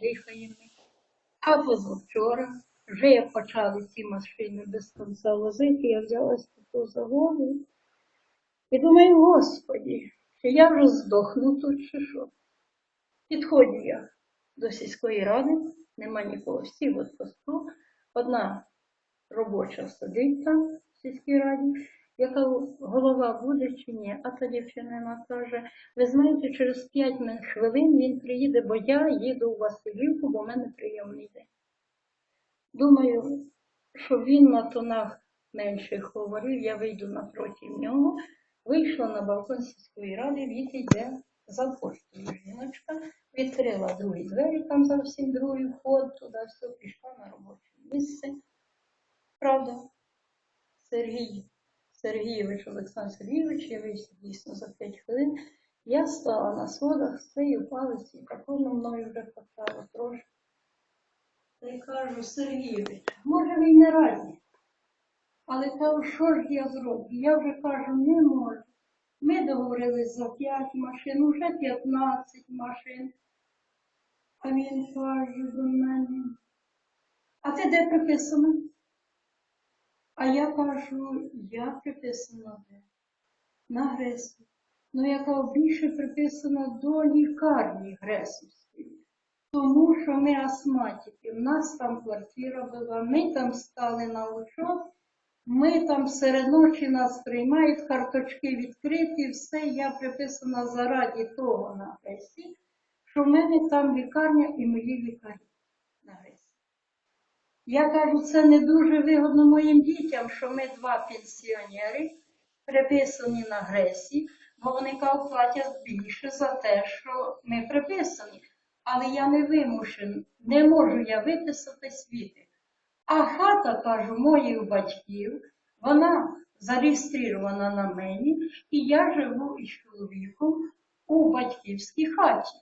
дихаємо. А позавчора вже як почали ці машини без кінця возити, я взялась тут за голову і думаю, Господі, чи я вже здохну тут, чи що? Підходжу я до сільської ради, нема нікого, всі в відпустку. Одна робоча сидить там в сільській раді, яка голова буде чи ні. А та дівчина каже, ви знаєте, через 5 хвилин він приїде, бо я їду у Василівку, бо в мене прийомний день. Думаю, що він на тонах менших говорив, я вийду напроти нього, вийшла на балкон сільської ради, від йде за поштою жіночка, відкрила другі двері, там зовсім другий вход, туди все, пішла на робоче місце. Правда, Сергій Сергійович, Олександр Сергійович, я вийшов дійсно за 5 хвилин. Я стала на сходах, стою палиці, прикольно мною вже почало трошки. Та й кажу, Сергійович, може ви й не раді. Але кажу, що ж я зроблю? Я вже кажу, не можу. Ми договорились за 5 машин, уже 15 машин. А він каже до мене, а ти де приписано? А я кажу, я приписана де? На Гресу. Ну, яка більше приписана до лікарні Гресівської. Тому що ми астматики, в нас там квартира була, ми там стали на учет, ми там серед ночі нас приймають, карточки відкриті, все, я приписана заради того на Гресі, що в мене там лікарня і мої лікарі на Гресі. Я кажу, це не дуже вигодно моїм дітям, що ми два пенсіонери приписані на Гресі, бо вони платять більше за те, що ми приписані. Але я не вимушена, не можу я виписати світи. А хата, кажу, моїх батьків, вона зареєстрована на мені, і я живу із чоловіком у батьківській хаті.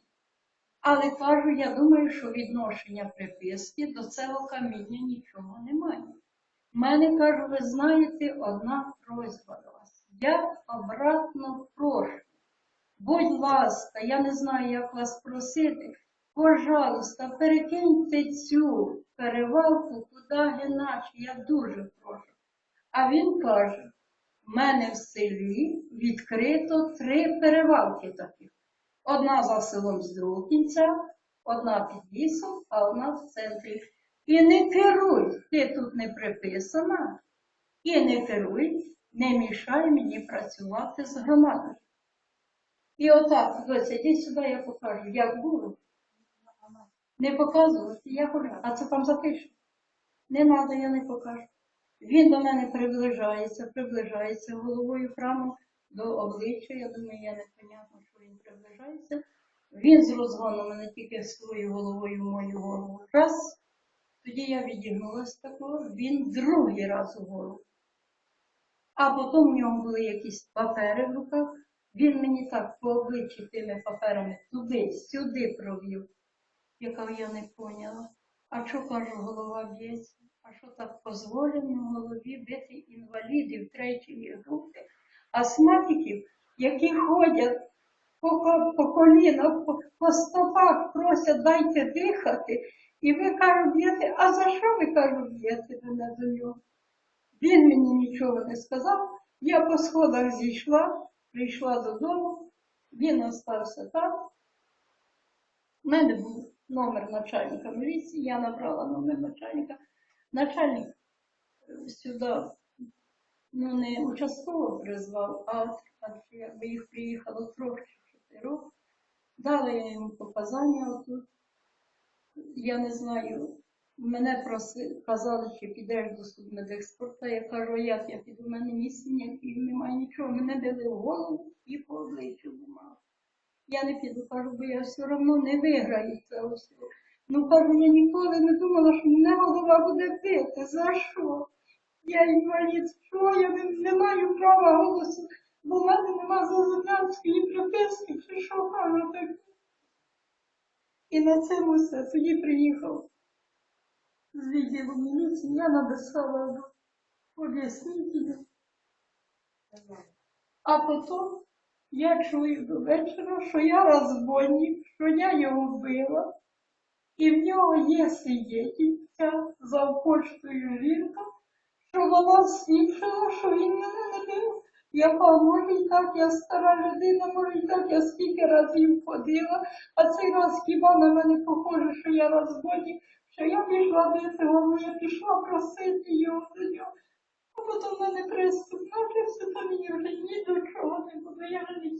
Але кажу, я думаю, що відношення приписки до цього каміння нічого немає. У мене, кажу, ви знаєте, одна просьба до вас. Я обратно прошу. Будь ласка, я не знаю, як вас просити. Пожалуйста, перекиньте цю перевалку куди іначе, я дуже прошу. А він каже, в мене в селі відкрито три перевалки таких. Одна за селом з другого кінця, одна під лісом, а одна в центрі. І не керуй, ти тут не приписана, і не керуй, не мішай мені працювати з громадою. І отак, доця, іди сюди, я покажу, як було. Не показувати, я кажу, а це там запишу. Не треба, я не покажу. Він до мене приближається, приближається головою прямо до обличчя. Я думаю, я непонятно, що він приближається. Він з розгону мене тільки своєю головою мою голову. Раз. Тоді я відігнулася такого, він другий раз у голову. А потім в нього були якісь папери в руках. Він мені так по обличчі тими паперами туди, сюди провів, яка я не поняла. А що кажу, голова б'ється? А що так дозволено голові бити інвалідів третьої групи, астматиків, які ходять по, по колінах, по, по стопах, просять дайте дихати. І ви кажу, б'єте, а за що ви кажу, б'єте мене до нього? Він мені нічого не сказав. Я по сходах зійшла, прийшла додому, він остався там. У мене був номер начальника міліції, я набрала номер начальника. Начальник е, сюди ну, не участково призвав, а якби їх приїхало трьох чи чотирьох. Дала я йому показання отут. Я не знаю, мене проси, казали, що підеш до судмедекспорта. Я кажу, «А як я піду, в мене місця ніяких немає нічого. Мене били в голову і по обличчю бумагу. Я не піду, кажу, бо я все одно не виграю цього всього. Ну, кажу, я ніколи не думала, що мене голова буде бити. За що? Я інвалід, що я не, не маю права голосу, бо в мене нема приписки, чи що кажу так. І на цьому все. Тоді приїхав з відділу міліції, я написала об'ясніть. А потім я чую до вечора, що я розбойник, що я його вбила. І в нього є свідетельця за почтою жінка, що вона свідчила, що він мене Я може і так, я стара людина, може так, я скільки разів ходила, а цей раз хіба на мене похоже, що я розгоді, що я пішла до цього, я пішла просити його за нього. А потім в мене приступ, начався, то мені вже ні до чого не буде, я вже не